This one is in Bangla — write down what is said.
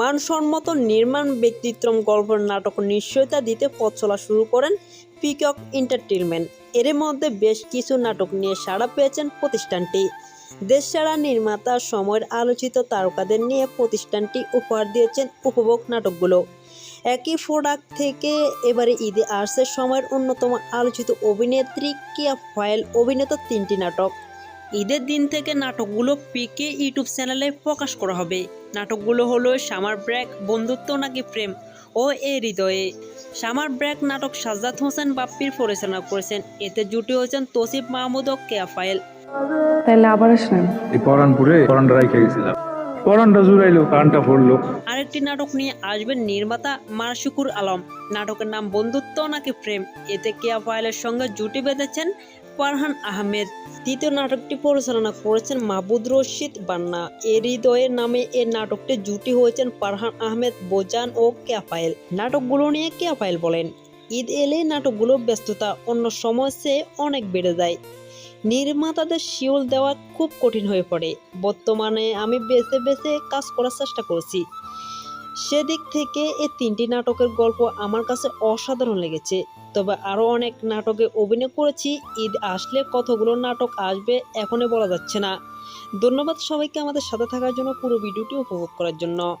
মানসম্মত নির্মাণ ব্যক্তিত্বম গল্পের নাটক নিশ্চয়তা দিতে পথ চলা শুরু করেন পিকক এন্টারটেনমেন্ট এর মধ্যে বেশ কিছু নাটক নিয়ে সাড়া পেয়েছেন প্রতিষ্ঠানটি। দেশছাড়া নির্মাতা সময়ের আলোচিত তারকাদের নিয়ে প্রতিষ্ঠানটি উপহার দিয়েছেন উপভোগ নাটকগুলো। একই প্রোডাক্ট থেকে এবারে ঈদে আসছে সময়ের অন্যতম আলোচিত অভিনেত্রী কিয়া ফয়েল, অভিনেতা তিনটি নাটক। ঈদের দিন থেকে নাটকগুলো পিকে ইউটিউব চ্যানেলে প্রকাশ করা হবে। নাটকগুলো হলো সামার ব্রেক বন্ধুত্ব নাকি প্রেম? ও এ হৃদয়ে। সামার ব্রেক নাটক সাজ্জাদ হোসেন বাপ্পির পরিচালনা করেছেন। এতে জুটি হয়েছেন তসিফ মাহমুদ ও কেয়াফাইল তাহলে আবার আসলেন? এই পরানপুরে পরানটা রাইখে গেছিলাম পরানটা জুড়াইলো কানটা পড়ল আরেকটি নাটক নিয়ে আসবেন নির্মাতা মারশুকুর আলম। নাটকের নাম বন্ধুত্ব নাকি প্রেম? এতে কেয়া ফাইলের সঙ্গে জুটি বেঁধেছেন ফারহান আহমেদ দ্বিতীয় নাটকটি পরিচালনা করেছেন মাহবুদ রশিদ বান্না। এ হৃদয়ের নামে এ নাটকটি জুটি হয়েছেন ফারহান আহমেদ, বোজান ও কেয়াফাইল। নাটকগুলো নিয়ে কেয়াফাইল বলেন, ঈদ এলে নাটকগুলোর ব্যস্ততা, অন্য সময় চেয়ে অনেক বেড়ে যায়। নির্মাতাদের শিওল দেওয়া খুব কঠিন হয়ে পড়ে। বর্তমানে আমি বেছে বেছে কাজ করার চেষ্টা করছি। সেদিক থেকে এই তিনটি নাটকের গল্প আমার কাছে অসাধারণ লেগেছে। তবে আরও অনেক নাটকে অভিনয় করেছি, ঈদ আসলে কতগুলো নাটক আসবে এখনই বলা যাচ্ছে না। ধন্যবাদ সবাইকে আমাদের সাথে থাকার জন্য পুরো ভিডিওটি উপভোগ করার জন্য।